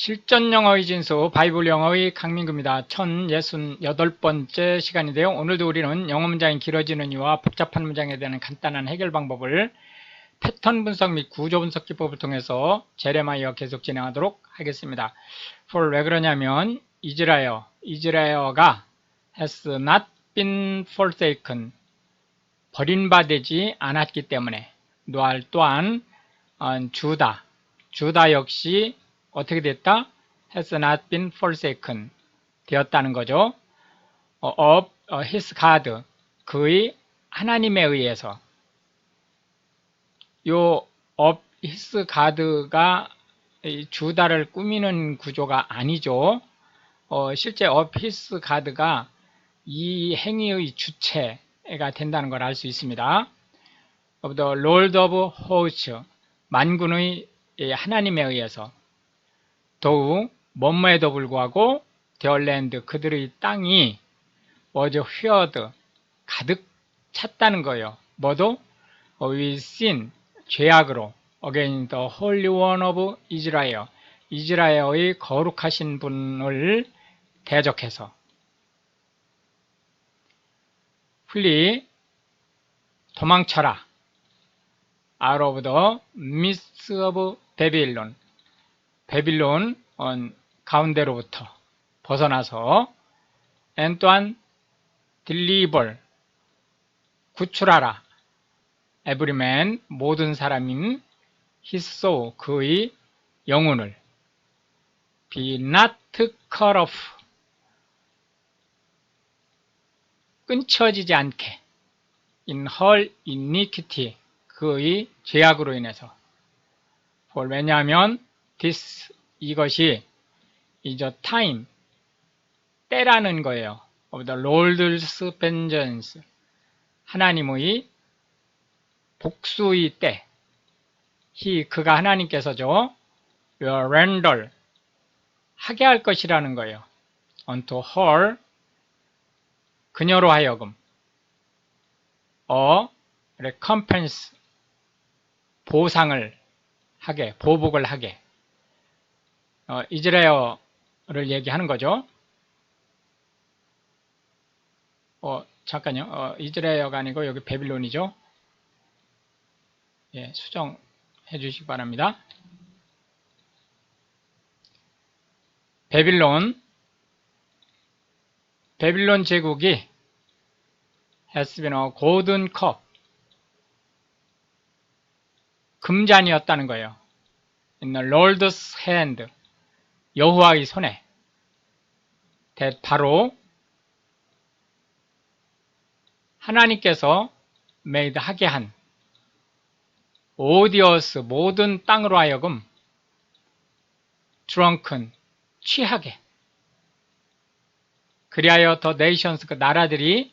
실전 영어의 진수 바이블 영어의 강민구입니다. 1068번째 시간인데요. 오늘도 우리는 영어 문장이 길어지는 이유와 복잡한 문장에 대한 간단한 해결 방법을 패턴 분석 및 구조 분석 기법을 통해서 제레마이어 계속 진행하도록 하겠습니다. for 왜 그러냐면 이즈라엘, 이즈라엘가 has not been forsaken 버림받지 않았기 때문에 노알 또한 어, 주다, 주다 역시 어떻게 됐다? has not been forsaken 되었다는 거죠. 어, of his God 그의 하나님에 의해서 요 of his God가 주다를 꾸미는 구조가 아니죠. 어, 실제 of his God가 이 행위의 주체가 된다는 걸 알 수 있습니다. of the Lord of Hosts 만군의 하나님에 의해서 더욱 뭐뭐에도 불구하고 데얼랜드 그들의 땅이 was feared 가득 찼다는 거예요. 뭐도 sin 죄악으로 against the Holy One of Israel 이스라엘의 거룩하신 분을 대적해서 플리 도망쳐라 out of the midst of Babylon 베빌론 가운데로부터 벗어나서 and 또한 deliver 구출하라 man 모든 사람인 soul 그의 영혼을 cut off 끊쳐지지 않게 her iniquity 그의 죄악으로 인해서 왜냐하면 this 이것이 a time 때라는 거예요. of the Lord's vengeance 하나님의 복수의 때 he 그가 하나님께서죠. will render 하게 할 것이라는 거예요. unto her 그녀로 하여금 어 recompense 보상을 하게 보복을 하게 어, 이즈라엘을 얘기하는 거죠. 어, 잠깐요. 어, 이즈라엘가 아니고 여기 베빌론이죠. 예, 수정해 주시기 바랍니다. 베빌론 베빌론 제국이 has been a golden cup 금잔이었다는 거예요. In the Lord's hand 여호와의 손에. 바로 하나님께서 made 하게 한 오디어스 모든 땅으로 하여금 drunken 취하게. 그리하여 더 네이션스 그 나라들이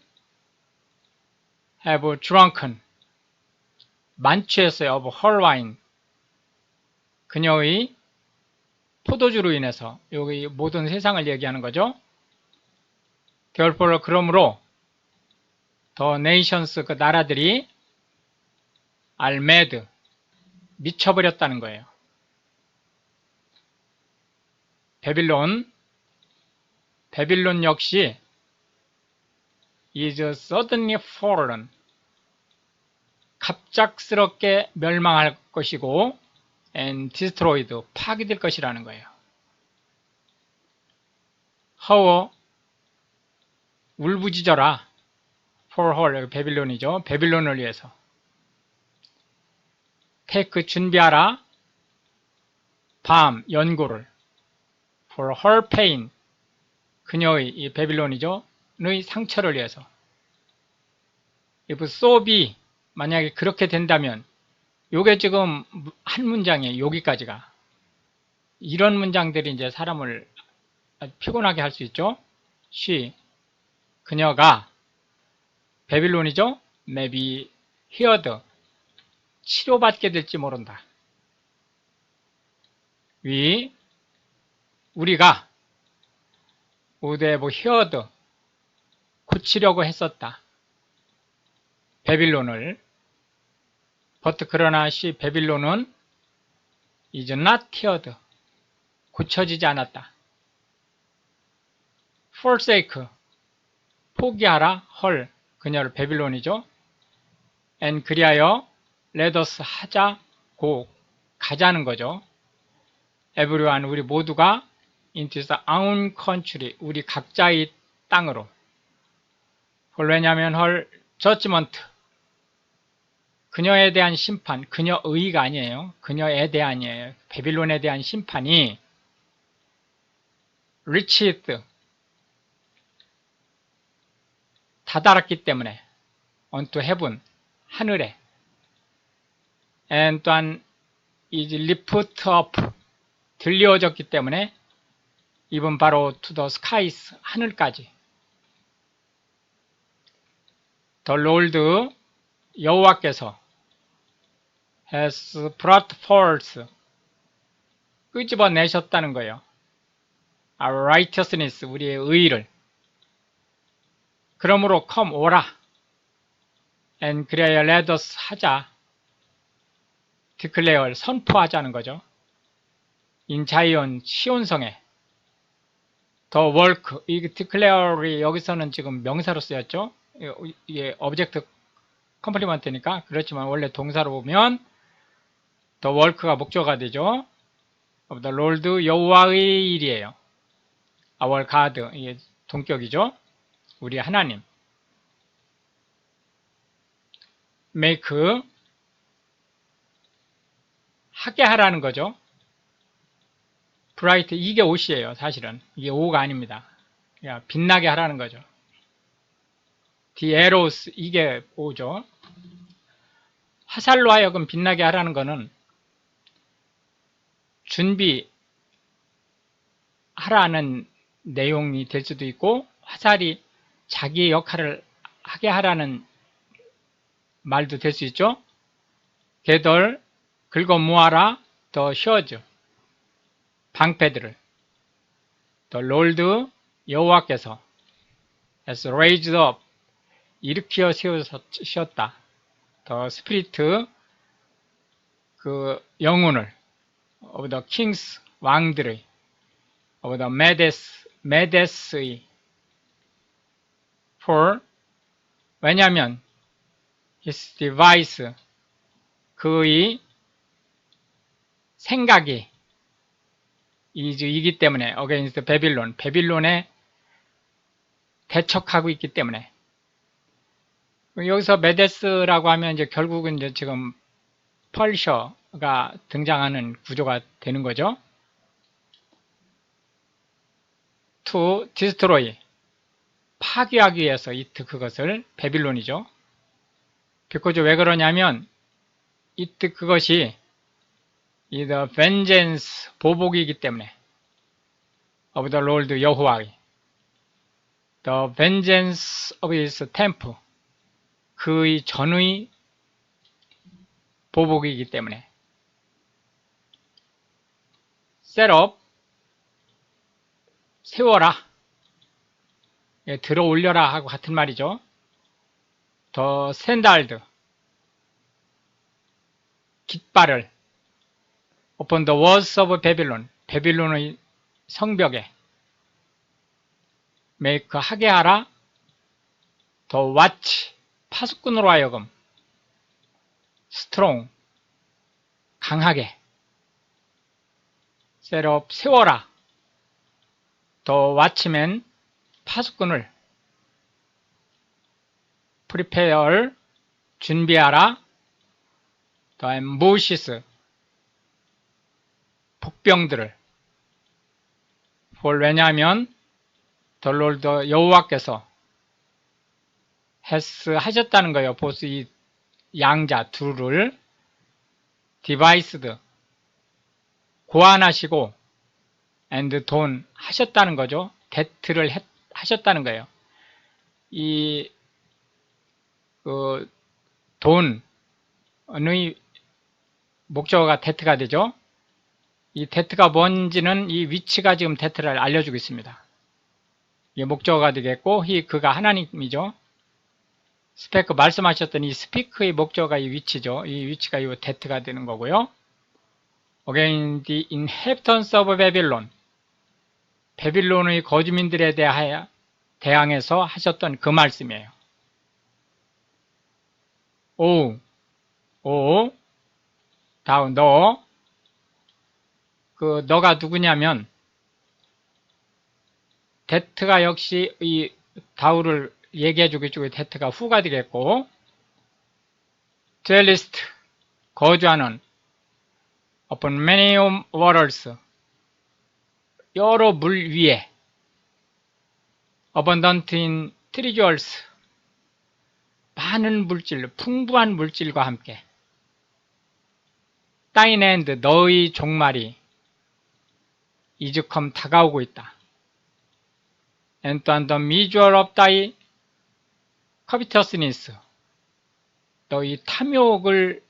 have drunken 만취했어요 of her wine. 그녀의 포도주로 인해서 여기 모든 세상을 얘기하는 거죠. therefore 그러므로 더 네이션스 그 나라들이 알메드 미쳐버렸다는 거예요. 베빌론 베빌론 역시 is suddenly fallen 갑작스럽게 멸망할 것이고 and destroyed 파괴될 것이라는 거예요. 허워 울부짖어라 for her 베빌론이죠. 베빌론을 위해서 테이크 준비하라 밤 연고를 for her pain 그녀의 이 베빌론이죠. 의 상처를 위해서 if so be 만약에 그렇게 된다면 요게 지금 한 문장이에요. 여기까지가. 이런 문장들이 이제 사람을 피곤하게 할 수 있죠. she, 그녀가 베빌론이죠. maybe heard, 치료받게 될지 모른다. 위, 우리가 우대 뭐 heard, 고치려고 했었다. 베빌론을 버트 그러나 시 베빌론은 is not teared 고쳐지지 않았다. forsake 포기하라 헐 그녀를 베빌론이죠. and 그리하여 let us 하자 고 가자는 거죠. everyone 우리 모두가 into the own country 우리 각자의 땅으로 헐 왜냐하면 헐 judgment 그녀에 대한 심판 그녀의가 아니에요. 그녀에 대한이에요. 베빌론에 대한 심판이 reached 다다랐기 때문에 onto heaven 하늘에 and 또한 is lift up 들려졌기 때문에 even 바로 the skies 하늘까지 the Lord 여호와께서 has brought forth 끄집어내셨다는 거예요. our righteousness 우리의 의를 그러므로 come 오라 and 그래야 let us 하자 declare 선포하자는 거죠. in Zion 시온성에 the work 이 declare이 여기서는 지금 명사로 쓰였죠. 이게 object 컴플리먼트니까 그렇지만 원래 동사로 보면 the work가 목적어가 되죠. the Lord 여호와의 일이에요. our God 이게 동격이죠. 우리 하나님. make 하게 하라는 거죠. bright 이게 옷이에요. 사실은 이게 오가 아닙니다. 야, 빛나게 하라는 거죠. the arrows 이게 오죠. 화살로 하여금 빛나게 하라는 거는 준비 하라는 내용이 될 수도 있고 화살이 자기의 역할을 하게 하라는 말도 될 수 있죠. 개덜 긁어 모아라 더 쉬어져 방패들을 더 롤드 여호와께서 has raised up 일으켜 세우셨다. 더 스피리트 그 영혼을 of the kings 왕들의 of the medes medes의. For 왜냐하면 his device 그의 생각이 이기 때문에 against 베빌론 베빌론에 대척하고 있기 때문에. 여기서 메데스라고 하면 이제 결국은 이제 지금 펄셔 가 등장하는 구조가 되는 거죠. to destroy 파괴하기 위해서 이트 그것을 베빌론이죠. 비코즈 왜 그러냐면 이트 그것이 이 the vengeance 보복이기 때문에 of the Lord 여호와의 the vengeance of his temple 그의 전의 보복이기 때문에 셋업. 세워라. 예, 들어 올려라 하고 같은 말이죠. 더 샌달드. 깃발을. Upon the walls of Babylon. 베빌론의 성벽에. Make 하게 하라. 더 watch 파수꾼으로 하여금. Strong. 강하게 셋업 세워라. 더 watchman 파수꾼을 prepare 준비하라. 더 ambushes 복병들을. for 왜냐하면 더 롤드 여호와께서 has 하셨다는 거예요. 보스 이 양자 둘을. devised 고안하시고 and 돈 하셨다는 거죠. 데트를 했, 하셨다는 거예요. 이, 그, 돈의 목적어가 데트가 되죠. 이 데트가 뭔지는 이 위치가 지금 데트를 알려주고 있습니다. 이게 목적어가 되겠고, 이 그가 하나님이죠. 스페크 말씀하셨던 이 스피크의 목적어가 이 위치죠. 이 위치가 이 데트가 되는 거고요. Against the inhabitants of Babylon. 베빌론의 거주민들에 대하여 대항해서 하셨던 그 말씀이에요. 오, 오, 다음 너, 그 너가 누구냐면 데트가 역시 이 다우를 얘기해주고 있고 데트가 후가 되겠고 젤리스트 거주하는 upon many waters 여러 물 위에 abundant in treasures 많은 물질, 풍부한 물질과 함께 hand 너의 종말이 이즈컴 다가오고 있다. and 또한 the measure of thy covetousness 너희 탐욕을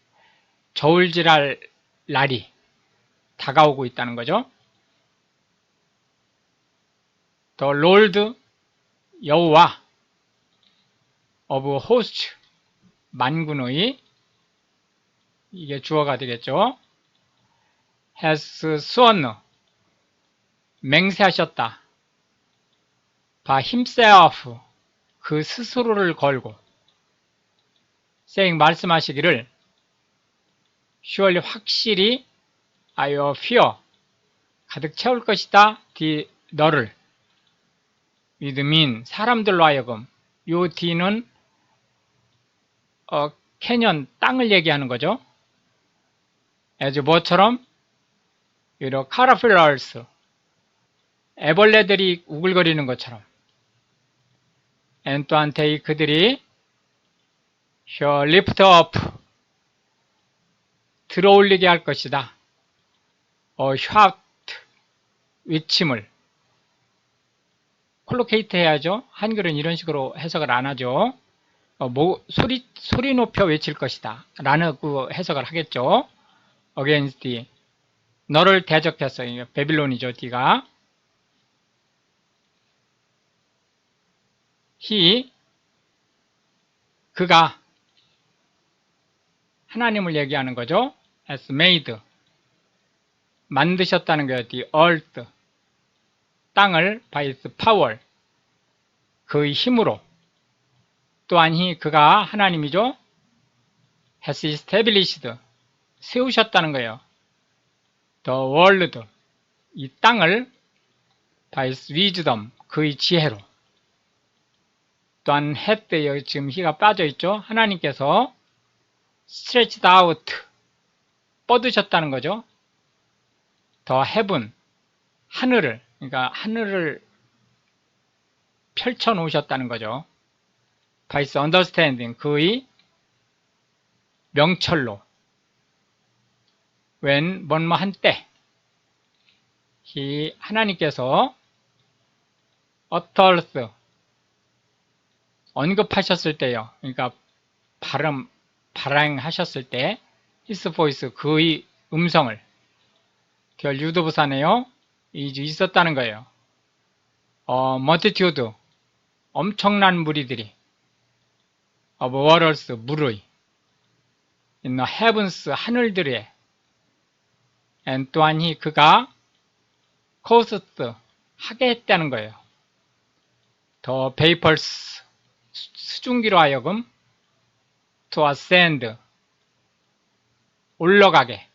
저울질할 날이 다가오고 있다는 거죠. The Lord 여호와 of host 만군의 이게 주어가 되겠죠. has sworn 맹세하셨다. by himself 그 스스로를 걸고 saying 말씀하시기를 surely 확실히 will fear 가득 채울 것이다. D 너를. With mean 사람들로 하여금. 요 D는 어, 캐년 땅을 얘기하는 거죠. as 뭐처럼? 이런 카라필러스 애벌레들이 우글거리는 것처럼. And 또한 they 그들이 shall lift up 들어올리게 할 것이다. 어, shout 외침을 콜로케이트 해야죠. 한글은 이런 식으로 해석을 안 하죠. 어, 뭐, 소리, 소리 높여 외칠 것이다. 라는 그 해석을 하겠죠. against. 너를 대적해서, 베빌론이죠, D가. he, 그가, 하나님을 얘기하는 거죠. Has made. 만드셨다는 거예요. the earth. 땅을 by his power. 그의 힘으로. 또한이 그가 하나님이죠. has established. 세우셨다는 거예요. the world. 이 땅을 by his wisdom. 그의 지혜로. 또한 had 지금 히가 빠져 있죠. 하나님께서 stretched out. 뻗으셨다는 거죠. 더 heaven. 하늘을. 그러니까 하늘을 펼쳐 놓으셨다는 거죠. his understanding. 그의 명철로. when 뭔뭐 한때. 이 하나님께서 uttered 언급하셨을 때요. 그러니까 발음 발행하셨을 때 his voice 그의 음성을 결 유도부사네요. 이주 있었다는 거예요. 어, multitude 엄청난 무리들이 of waters 물의 in the heavens 하늘들에 and 또한이 그가 caused 하게 했다는 거예요. the vapors 수증기로 하여금 to ascend 올라가게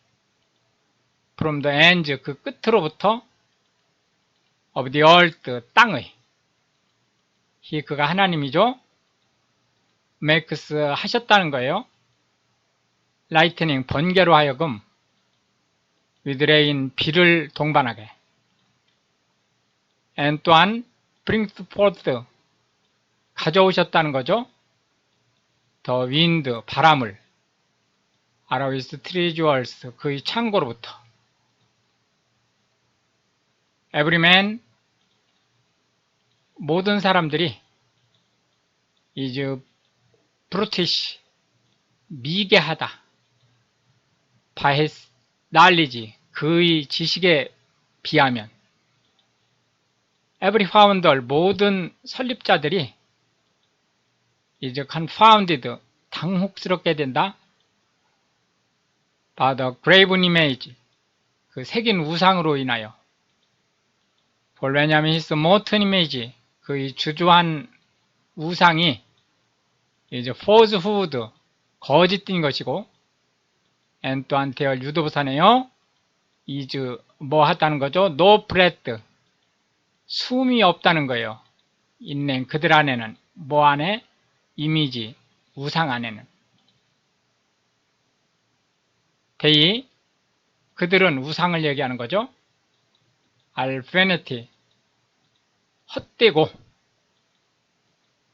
from the ends 그 끝으로부터 of the earth 땅의 이 그가 하나님이죠. makes 하셨다는 거예요. lightning 번개로 하여금 with rain 비를 동반하게 and 또한 brings forth 가져오셨다는 거죠. the wind 바람을 아라위스 트리주얼스 그의 창고로부터. man 모든 사람들이 이제 브루티시 미개하다 바헤스 날리지 그의 지식에 비하면. every founder 모든 설립자들이 이제 confounded 당혹스럽게 된다 by the graven image 그 새긴 우상으로 인하여. 볼 왜냐하면 히스 모튼 이미지 그이 주주한 우상이 이제 false food 거짓된 것이고 and 또한 대열 유도부사네요. is 뭐 하다는 거죠? no breath 숨이 없다는 거예요. 있는 그들 안에는 뭐 안에? 이미지 우상 안에는 대이 그들은 우상을 얘기하는 거죠. 알페네티 헛되고.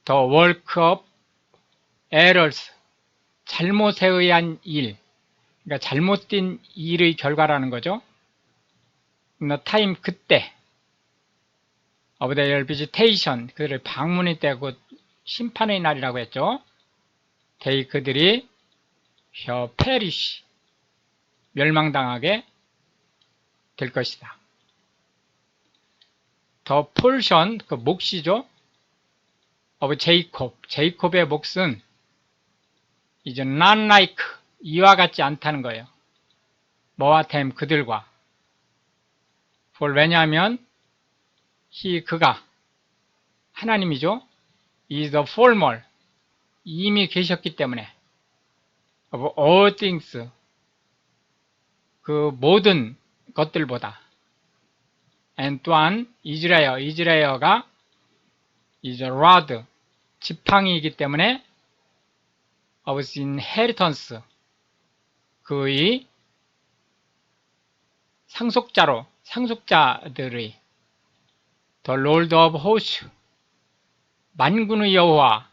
더 of errors. 잘못에 의한 일. 그러니까 잘못된 일의 결과라는 거죠. the time 그때. Of their visitation. 그들의 방문이 때고 심판의 날이라고 했죠. they 그들이 shall perish 멸망당하게 될 것이다. 더 폴션, 그 몫이죠. of 제이콥, 제이콥의 몫은 이제 not like, 이와 같지 않다는 거예요. 뭐와 템, 그들과. for 왜냐하면 he, 그가 하나님이죠. is the former, 이미 계셨기 때문에 of all things, 그 모든 것들보다 and 또한 이즈라엘, 이즈라엘가 is a rod, 지팡이이기 때문에 of his inheritance, 그의 상속자로, 상속자들의 the Lord of hosts, 만군의 여호와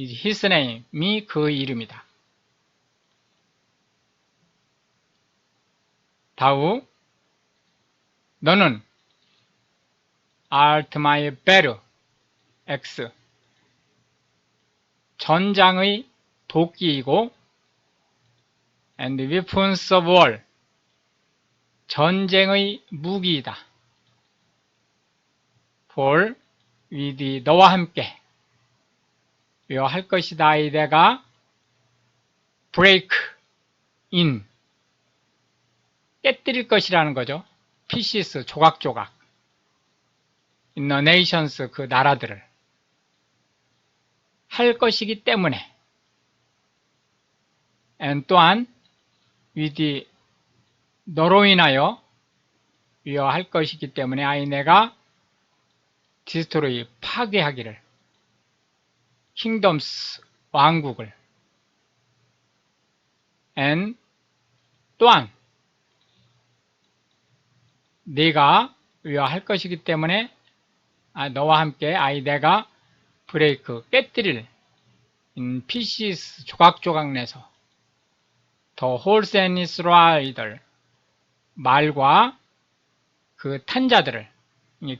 is his name이 그 이름이다. 다우 너는 my better x 전장의 도끼이고 and weapons of war 전쟁의 무기이다. for with 너와 함께 할 것이다 이대가 break in 깨뜨릴 것이라는 거죠. pieces, 조각조각. nations, 그 나라들을. 할 것이기 때문에. 또한, with 너로 인하여 위어 할 것이기 때문에 아이 내가 디스토로이 파괴하기를 킹덤스 왕국을 and 또한 네가 위하할 것이기 때문에 아, 너와 함께 아이 내가 브레이크 깨뜨릴 인 피시스 조각조각 내서 더 홀세니스라이들 말과 그 탄자들을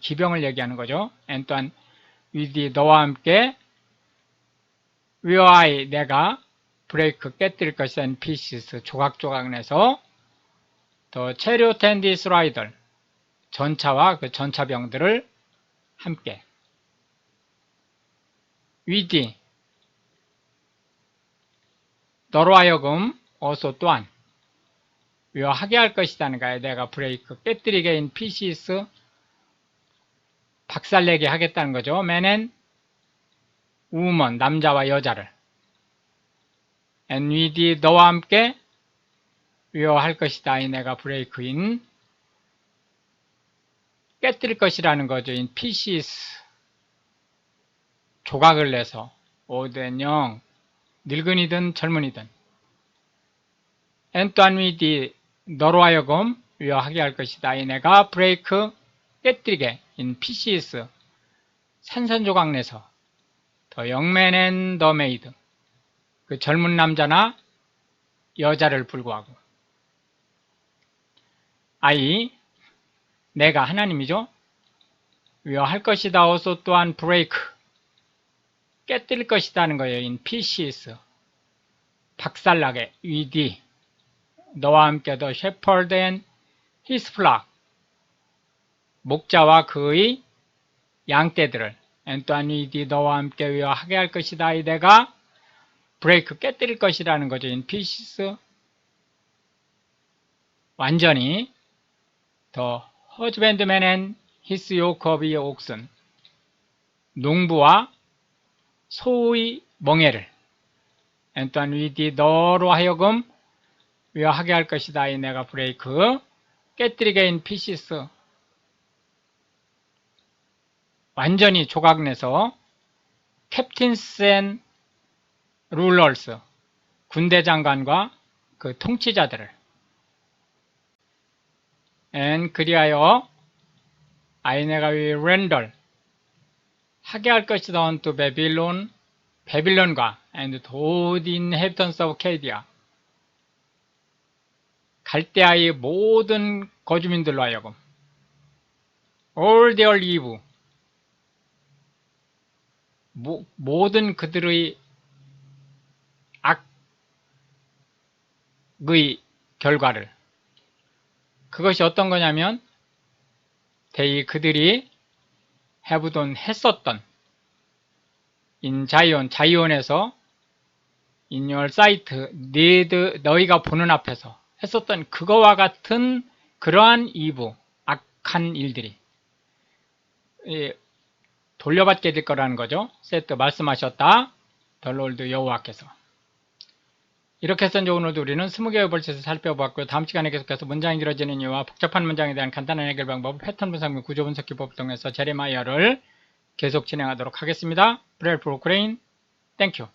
기병을 얘기하는 거죠. 앤 또한 위디 너와 함께 위아이 내가 브레이크 깨뜨릴 것이란 피시스 조각조각 내서 더 체리오텐디스라이들 전차와 그 전차병들을 함께 위디 너로 하여금 어서 또한 위하게 할 것이다는 거야. 내가 브레이크 깨뜨리게 인 피시스 박살내게 하겠다는 거죠. 맨앤 우먼 남자와 여자를 and 위디 너와 함께 위하할 것이다. 이 내가 브레이크인 깨뜨릴 것이라는 거죠. in pieces 조각을 내서 오된 영 늙은이든 젊은이든 and 또한 위디 너로 하여금 위하게 할 것이다. 이 내가 브레이크 깨뜨리게 in pieces 산산조각 내서 더 영맨 앤더 메이드 그 젊은 남자나 여자를 불구하고 아이 내가 하나님이죠. 위할 것이다. 어서 또한 브레이크 깨뜨릴 것이다는 거예요. in pieces 박살나게 위디 너와 함께 더 shepherd and his flock 목자와 그의 양떼들을 and 또한 위디 너와 함께 위하게 할 것이다. 이 내가 브레이크 깨뜨릴 것이라는 거죠. in pieces 완전히 The his yoke of oxen 농부와 소의 멍에를 and 또한 위디 너로 하여금 위하게 할 것이다. 이 내가 브레이크. 깨뜨리게 인 피시스. 완전히 조각내서 캡틴스 앤 룰러스 군대 장관과 그 통치자들을 앤 그리하여 아이네가 위 렌덜 하게 할 것이다 언투 베빌론 베빌론과 and the inhabitants of Cadia 갈대아의 모든 거주민들로 하여금 all their evil 모, 모든 그들의 악의 결과를 그것이 어떤 거냐면 they 그들이 해보던 했었던 in 자이온 자이온에서 your sight 네드 너희가 보는 앞에서 했었던 그거와 같은 그러한 이부 악한 일들이 예, 돌려받게 될 거라는 거죠. 세트 말씀하셨다. 덜롤드 여호와께서 이렇게 해서 이제 오늘도 우리는 20개의 벌칙을 살펴봤고요. 다음 시간에 계속해서 문장이 길어지는 이유와 복잡한 문장에 대한 간단한 해결 방법, 패턴 분석 및 구조 분석 기법 등에서 제레마이어를 계속 진행하도록 하겠습니다. 브레일 프로크레인, 땡큐.